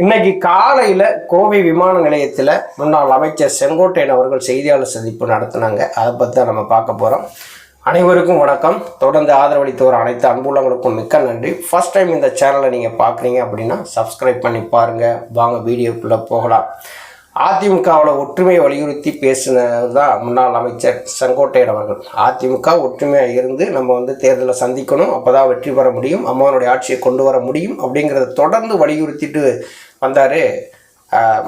இன்னைக்கு காலையில் கோவை விமான நிலையத்தில் முன்னாள் அமைச்சர் செங்கோட்டையன் அவர்கள் செய்தியாளர் சந்திப்பு நடத்தினாங்க. அதை பற்றி தான் நம்ம பார்க்க போகிறோம் அனைவருக்கும் வணக்கம். தொடர்ந்து ஆதரவளித்து வர அனைத்து அன்புள்ளவங்களுக்கும் மிக்க நன்றி. ஃபர்ஸ்ட் டைம் இந்த சேனலை நீங்கள் பார்க்குறீங்க அப்படின்னா சப்ஸ்கிரைப் பண்ணி பாருங்கள் வாங்க வீடியோக்குள்ளே போகலாம். அதிமுகவில் ஒற்றுமையை வலியுறுத்தி பேசினது தான் முன்னாள் அமைச்சர் செங்கோட்டையன் அவர்கள். அதிமுக ஒற்றுமையாக இருந்து நம்ம வந்து தேர்தலை சந்திக்கணும். அப்போ தான் வெற்றி பெற முடியும். அம்மாவனுடைய ஆட்சியை கொண்டு வர முடியும் அப்படிங்கிறத தொடர்ந்து வலியுறுத்திட்டு வந்தார்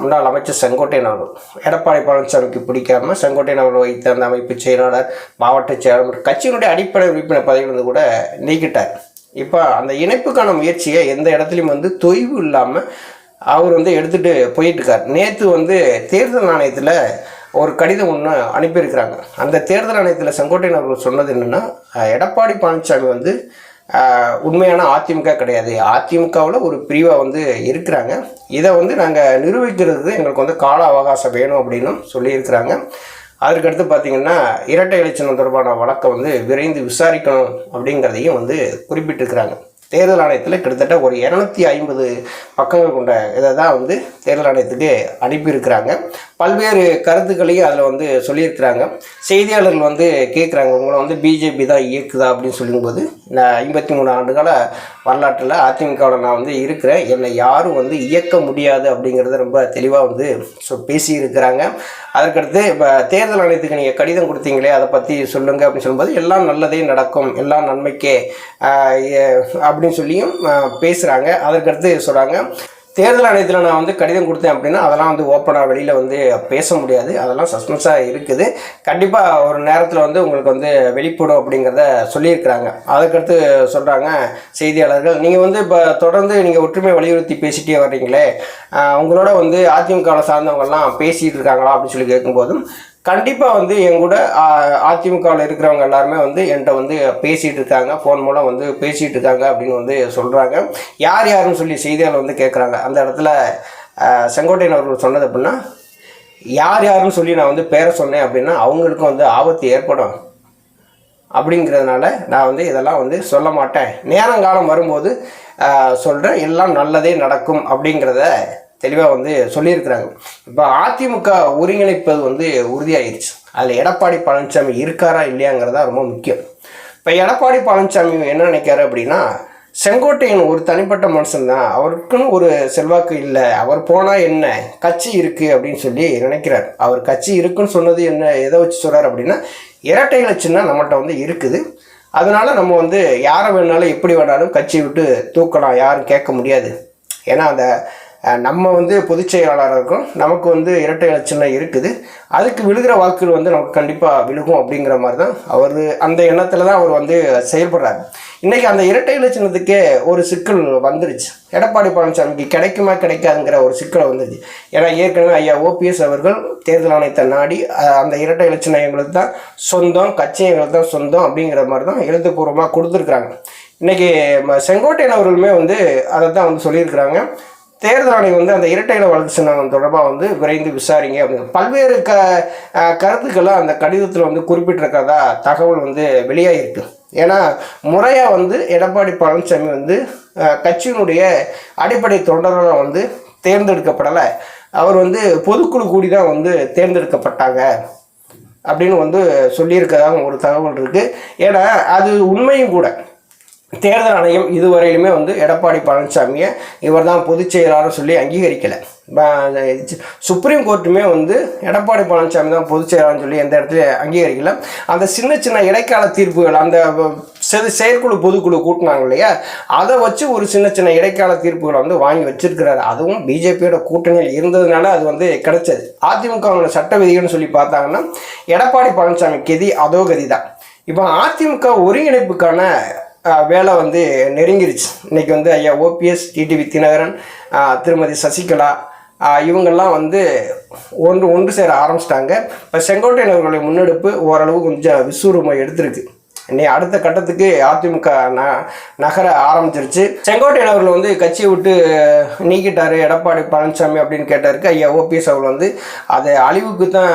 முன்னாள் அமைச்சர் செங்கோட்டையன் அவர்கள். எடப்பாடி பழனிசாமிக்கு பிடிக்காம செங்கோட்டையன் அவர்கள் வைத்த அந்த அமைப்பு செயலாளர் மாவட்ட செயலாளர் கட்சியினுடைய அடிப்படை உறுப்பினர் பதவியிலிருந்து கூட நீக்கிட்டார். இப்போ அந்த இணைப்புக்கான முயற்சியை எந்த இடத்துலையும் வந்து தொய்வு இல்லாமல் அவர் வந்து எடுத்துகிட்டு போயிட்டுருக்கார். நேற்று வந்து தேர்தல் ஆணையத்தில் ஒரு கடிதம் ஒன்று அனுப்பியிருக்கிறாங்க. அந்த தேர்தல் ஆணையத்தில் செங்கோட்டையன் அவர்கள் சொன்னது என்னென்னா எடப்பாடி பழனிசாமி வந்து உண்மையான அதிமுக கிடையாது. அதிமுகவில் ஒரு பிரிவாக வந்து இருக்கிறாங்க. இதை வந்து நாங்கள் நிரூபிக்கிறது எங்களுக்கு வந்து கால அவகாசம் வேணும் அப்படின்னு சொல்லியிருக்கிறாங்க. அதற்கடுத்து பார்த்தீங்கன்னா இரட்டை இலச்சினம் தொடர்பான வழக்கை வந்து விரைந்து விசாரிக்கணும் அப்படிங்கிறதையும் வந்து குறிப்பிட்டிருக்கிறாங்க. தேர்தல் ஆணையத்தில் கிட்டத்தட்ட ஒரு இரநூத்தி ஐம்பது பக்கங்கள் கொண்ட இதை தான் வந்து தேர்தல் ஆணையத்துக்கு அனுப்பியிருக்கிறாங்க. பல்வேறு கருத்துக்களையும் அதில் வந்து சொல்லியிருக்கிறாங்க. செய்தியாளர்கள் வந்து கேட்குறாங்க உங்களை வந்து பிஜேபி தான் இயக்குதா அப்படின்னு சொல்லும்போது நான் ஐம்பத்தி மூணு ஆண்டுகால வரலாற்றில் அதிமுகவில் நான் வந்து இருக்கிறேன். என்னை யாரும் வந்து இயக்க முடியாது அப்படிங்கிறத ரொம்ப தெளிவாக வந்து சொ பேசியிருக்கிறாங்க. அதற்கடுத்து இப்போ தேர்தல் ஆணையத்துக்கு நீங்கள் கடிதம் கொடுத்தீங்களே அதை பற்றி சொல்லுங்கள் அப்படின்னு சொல்லும்போது எல்லாம் நல்லதே நடக்கும் எல்லாம் நன்மைக்கே அப்படின்னு சொல்லியும் பேசுகிறாங்க அதற்கடுத்து சொல்கிறாங்க தேர்தல் ஆணையத்தில் நான் வந்து கடிதம் கொடுத்தேன் அப்படின்னா அதெல்லாம் வந்து ஓப்பனாக வெளியில் வந்து பேச முடியாது. அதெல்லாம் சஸ்பென்ஸாக இருக்குது. கண்டிப்பாக ஒரு நேரத்தில் வந்து உங்களுக்கு வந்து வெளிப்படும் அப்படிங்கிறத சொல்லியிருக்கிறாங்க. அதுக்கடுத்து சொல்கிறாங்க செய்தியாளர்கள் நீங்கள் வந்து இப்போ தொடர்ந்து நீங்கள் ஒற்றுமை வலியுறுத்தி பேசிட்டே வர்றீங்களே உங்களோட வந்து அதிமுகவில் சார்ந்தவங்கெல்லாம் பேசிகிட்டு இருக்காங்களா அப்படின்னு சொல்லி கேட்கும்போதும் கண்டிப்பாக வந்து என் கூட அதிமுகவில் இருக்கிறவங்க எல்லாருமே வந்து என்கிட்ட வந்து பேசிகிட்டு இருக்காங்க. ஃபோன் மூலம் வந்து பேசிகிட்டு இருக்காங்க அப்படின்னு வந்து சொல்கிறாங்க யார் யாருன்னு சொல்லி செய்தியாளர் வந்து கேட்குறாங்க அந்த இடத்துல செங்கோட்டையன் அவர்கள் சொன்னது அப்படின்னா யார் யாருன்னு சொல்லி நான் வந்து பேரை சொன்னேன் அப்படின்னா அவங்களுக்கும் வந்து ஆபத்து ஏற்படும். அப்படிங்கிறதுனால நான் வந்து இதெல்லாம் வந்து சொல்ல மாட்டேன். நேரங்காலம் வரும்போது சொல்கிறேன் எல்லாம் நல்லதே நடக்கும் அப்படிங்கிறத தெளிவாக வந்து சொல்லியிருக்கிறாங்க. இப்போ அதிமுக ஒருங்கிணைப்பது வந்து உறுதியாயிருச்சு. அதில் எடப்பாடி பழனிசாமி இருக்காரா இல்லையாங்கிறதா ரொம்ப முக்கியம். இப்போ எடப்பாடி பழனிசாமி என்ன நினைக்காரு அப்படின்னா செங்கோட்டையன் ஒரு தனிப்பட்ட மனுஷன் தான். அவருக்குன்னு ஒரு செல்வாக்கு இல்லை. அவர் போனால் என்ன? கட்சி இருக்குது அப்படின்னு சொல்லி நினைக்கிறார். அவர் கட்சி இருக்குன்னு சொன்னது என்ன? எதை வச்சு சொல்கிறார் அப்படின்னா இரட்டை இலச்சின்னா நம்மகிட்ட வந்து இருக்குது. அதனால நம்ம வந்து யாரை வேணாலும் எப்படி வேணாலும் கட்சியை விட்டு தூக்கலாம். யாரும் கேட்க முடியாது. ஏன்னா அந்த நம்ம வந்து பொதுச் செயலாளராக இருக்கோம் நமக்கு வந்து இரட்டை இலச்சினம் இருக்குது. அதுக்கு விழுகிற வாக்குகள் வந்து நமக்கு கண்டிப்பாக விழுகும் அப்படிங்கிற மாதிரி தான் அவர் அந்த எண்ணத்தில் தான் அவர் வந்து செயல்படுறாரு. இன்றைக்கி அந்த இரட்டை இலச்சினத்துக்கே ஒரு சிக்கல் வந்துருச்சு. எடப்பாடி பழனிசாமிக்கு கிடைக்குமா கிடைக்காதுங்கிற ஒரு சிக்கலை வந்துருச்சு. ஏன்னா ஏற்கனவே ஐயா ஓபிஎஸ் அவர்கள் தேர்தல் ஆணையத்தை நாடி அந்த இரட்டை இலச்சினம் எங்களுக்கு தான் சொந்தம் கட்சி எங்களுக்கு தான் சொந்தம் அப்படிங்கிற மாதிரி தான் எழுத்துப்பூர்வமாக கொடுத்துருக்குறாங்க இன்றைக்கி செங்கோட்டையன் அவர்களுமே வந்து அதை தான் வந்து சொல்லியிருக்கிறாங்க. தேர்தல் ஆணையம் வந்து அந்த இரட்டையில வழக்கு சின்னம் தொடர்பாக வந்து விரைந்து விசாரிங்க அப்படின்னு. பல்வேறு க கருத்துக்களை அந்த கடிதத்தில் வந்து குறிப்பிட்டிருக்கிறதா தகவல் வந்து வெளியாகிருக்கு ஏன்னா முறையாக வந்து எடப்பாடி பழனிசாமி வந்து கட்சியினுடைய அடிப்படை தொண்டர்களாக வந்து தேர்ந்தெடுக்கப்படலை. அவர் வந்து பொதுக்குழு கூடி தான் வந்து தேர்ந்தெடுக்கப்பட்டாங்க அப்படின்னு வந்து சொல்லியிருக்கதாக ஒரு தகவல் இருக்குது ஏன்னா அது உண்மையும் கூட. தேர்தல் ஆணையம் இதுவரையிலுமே வந்து எடப்பாடி பழனிசாமியை இவர் தான் பொதுச் செயலாளர் சொல்லி அங்கீகரிக்கலை. சுப்ரீம் கோர்ட்டுமே வந்து எடப்பாடி பழனிசாமி தான் பொதுச் செயலாளர்னு சொல்லி எந்த இடத்துல அங்கீகரிக்கல. அந்த சின்ன சின்ன இடைக்கால தீர்ப்புகள் அந்த செ- செயற்குழு பொதுக்குழு கூட்டினாங்க இல்லையா? அதை வச்சு ஒரு சின்ன சின்ன இடைக்கால தீர்ப்புகளை வந்து வாங்கி வச்சிருக்கிறாரு. அதுவும் பிஜேபியோட கூட்டணியில் இருந்ததுனால அது வந்து கிடைச்சது. அதிமுகவோட சட்ட விதிகள்னு சொல்லி பார்த்தாங்கன்னா எடப்பாடி பழனிசாமி கெதி அதோ கதி தான் இப்போ அதிமுக ஒருங்கிணைப்புக்கான வேலை வந்து நெருங்கிருச்சு. இன்றைக்கி வந்து ஐயா ஓபிஎஸ் டிடிவி தினகரன் திருமதி சசிகலா இவங்கெல்லாம் வந்து ஒன்று ஒன்று சேர ஆரம்பிச்சிட்டாங்க. இப்போ செங்கோட்டையன் அவர்களுடைய முன்னெடுப்பு ஓரளவு கொஞ்சம் விஸ்வரூபம் எடுத்திருக்கு. இன்னைக்கு அடுத்த கட்டத்துக்கு அதிமுக ந நகர ஆரம்பிச்சிருச்சு. செங்கோட்டையன் அவர்கள் வந்து கட்சியை விட்டு நீக்கிட்டாரு. எடப்பாடி பழனிசாமி அப்படின்னு கேட்டாருக்கு ஐயா ஓபிஎஸ் அவர்கள் வந்து அதை அழிவுக்கு தான்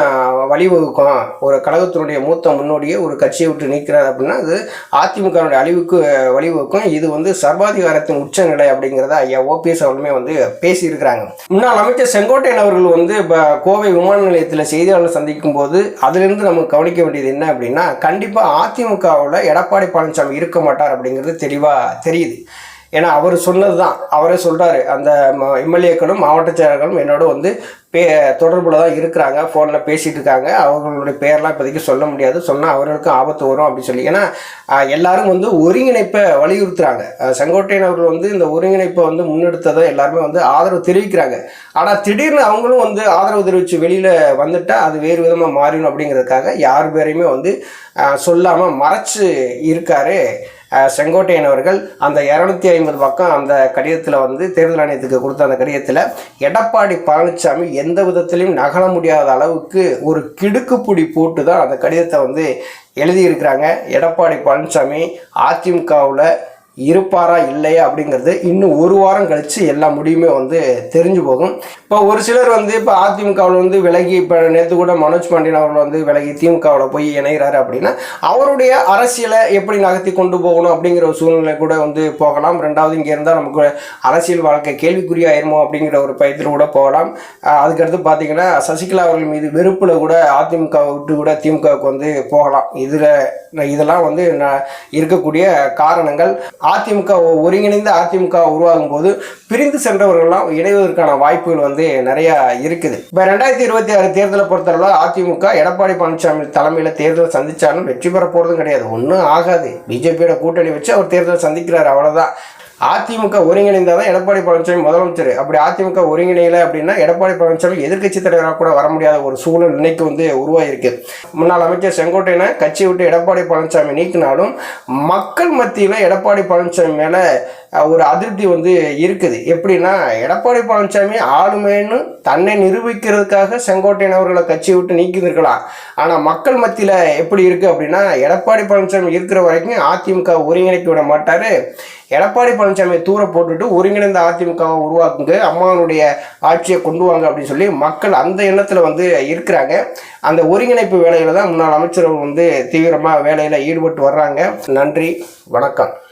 வழிவகுக்கும். ஒரு கழகத்தினுடைய மூத்த முன்னோடியே ஒரு கட்சியை விட்டு நீக்கிறார் அப்படின்னா அது அதிமுகனுடைய அழிவுக்கு வழிவகுக்கும். இது வந்து சர்வாதிகாரத்தின் உச்சநிலை அப்படிங்கிறத ஐயா ஓபிஎஸ் அவர்களுமே வந்து பேசியிருக்கிறாங்க. முன்னாள் அமைச்சர் செங்கோட்டையன் அவர்கள் வந்து இப்போ கோவை விமான நிலையத்தில் செய்தியாளர் சந்திக்கும் போது அதிலிருந்து நம்ம கவனிக்க வேண்டியது என்ன அப்படின்னா கண்டிப்பாக அதிமுக அதிமுகவில் எடப்பாடி பழனிசாமி இருக்க மாட்டார் அப்படிங்கிறது தெளிவாக தெரியுது. ஏன்னா அவர் சொன்னது தான் அவரே சொல்கிறாரு அந்த எம்எல்ஏக்களும் மாவட்ட செயலாளர்களும் என்னோட வந்து பே தொடர்பில் தான் இருக்கிறாங்க ஃபோனில் பேசிகிட்டு இருக்காங்க. அவர்களுடைய பேர்லாம் இப்போதைக்கு சொல்ல முடியாது. சொன்னால் அவர்களுக்கும் ஆபத்து வரும் அப்படின்னு சொல்லி. ஏன்னா எல்லாரும் வந்து ஒருங்கிணைப்பை வலியுறுத்துறாங்க. செங்கோட்டையன் அவர்கள் வந்து இந்த ஒருங்கிணைப்பை வந்து முன்னெடுத்ததை எல்லாருமே வந்து ஆதரவு தெரிவிக்கிறாங்க. ஆனால் திடீர்னு அவங்களும் வந்து ஆதரவு தெரிவித்து வெளியில் வந்துட்டால் அது வேறு விதமாக மாறிடும் அப்படிங்கிறதுக்காக யார் பேரையுமே வந்து சொல்லாமல் மறைச்சு இருக்காரு செங்கோட்டையன் அவர்கள் அந்த இரநூத்தி ஐம்பது பக்கம் அந்த கடிதத்தில் வந்து தேர்தல் ஆணையத்துக்கு கொடுத்த அந்த கடிதத்தில் எடப்பாடி பழனிசாமி எந்த விதத்திலையும் நகல முடியாத அளவுக்கு ஒரு கிடுக்குப்புடி போட்டு தான் அந்த கடிதத்தை வந்து எழுதியிருக்கிறாங்க. எடப்பாடி பழனிசாமி அதிமுகவில் இருப்பாரா இல்லையா அப்படிங்கிறது இன்னும் ஒரு வாரம் கழித்து எல்லா முடிவுமே வந்து தெரிஞ்சு போகும். இப்போ ஒரு சிலர் வந்து இப்போ அதிமுகவில் வந்து விலகி இப்போ நேற்று கூட மனோஜ் பாண்டியன் அவர்கள் வந்து விலகி திமுகவில் போய் இணைகிறாரு அப்படின்னா அவருடைய அரசியலை எப்படி நகர்த்தி கொண்டு போகணும் அப்படிங்கிற ஒரு சூழ்நிலை கூட வந்து போகலாம். ரெண்டாவது இங்கே இருந்தால் நமக்கு அரசியல் வாழ்க்கை கேள்விக்குறியாயிருமோ அப்படிங்கிற ஒரு பயத்தில் கூட போகலாம். அதுக்கடுத்து பார்த்தீங்கன்னா சசிகலா அவர்கள் மீது வெறுப்பில் கூட அதிமுக விட்டு கூட திமுகவுக்கு வந்து போகலாம். இதில் இதெல்லாம் வந்து இருக்கக்கூடிய காரணங்கள். அதிமுக ஒருங்கிணைந்து அதிமுக உருவாகும் போது பிரிந்து சென்றவர்கள்லாம் இணைவதற்கான வாய்ப்புகள் வந்து நிறைய இருக்குது. இப்போ ரெண்டாயிரத்தி இருபத்தி ஆறு தேர்தலை பொறுத்தளவு அதிமுக எடப்பாடி பழனிசாமி தலைமையில் தேர்தல் சந்திச்சாலும் வெற்றி பெற போகிறதும் கிடையாது. ஒன்றும் ஆகாது. பிஜேபியோட கூட்டணி வச்சு அவர் தேர்தல் சந்திக்கிறார். அவ்வளோதான் அதிமுக ஒருங்கிணைந்தால் தான் எடப்பாடி பழனிசாமி முதலமைச்சர். அப்படி அதிமுக ஒருங்கிணையில அப்படின்னா எடப்பாடி பழனிசாமி எதிர்க்கட்சி தலைவராக கூட வர முடியாத ஒரு சூழல் இன்னைக்கு வந்து உருவாகிருக்கு முன்னாள் அமைச்சர் செங்கோட்டையனை கட்சி விட்டு எடப்பாடி பழனிசாமி நீக்கினாலும் மக்கள் மத்தியில் எடப்பாடி பழனிசாமி மேலே ஒரு அதிருப்தி வந்து இருக்குது. எப்படின்னா எடப்பாடி பழனிசாமி ஆளுமைன்னு தன்னை நிரூபிக்கிறதுக்காக செங்கோட்டையன் அவர்களை கட்சியை விட்டு நீக்கியிருக்கலாம். ஆனால் மக்கள் மத்தியில் எப்படி இருக்குது அப்படின்னா எடப்பாடி பழனிசாமி இருக்கிற வரைக்கும் அதிமுக ஒருங்கிணைக்க விட மாட்டார். எடப்பாடி பழனிசாமியை தூர போட்டுட்டு ஒருங்கிணைந்த அதிமுகவை உருவாக்குங்க அம்மாவனுடைய ஆட்சியை கொண்டு வாங்க அப்படின்னு சொல்லி மக்கள் அந்த எண்ணத்தில் வந்து இருக்கிறாங்க. அந்த ஒருங்கிணைப்பு வேலையில் தான் முன்னாள் அமைச்சர்கள் வந்து தீவிரமாக வேலையில் ஈடுபட்டு வர்றாங்க. நன்றி வணக்கம்.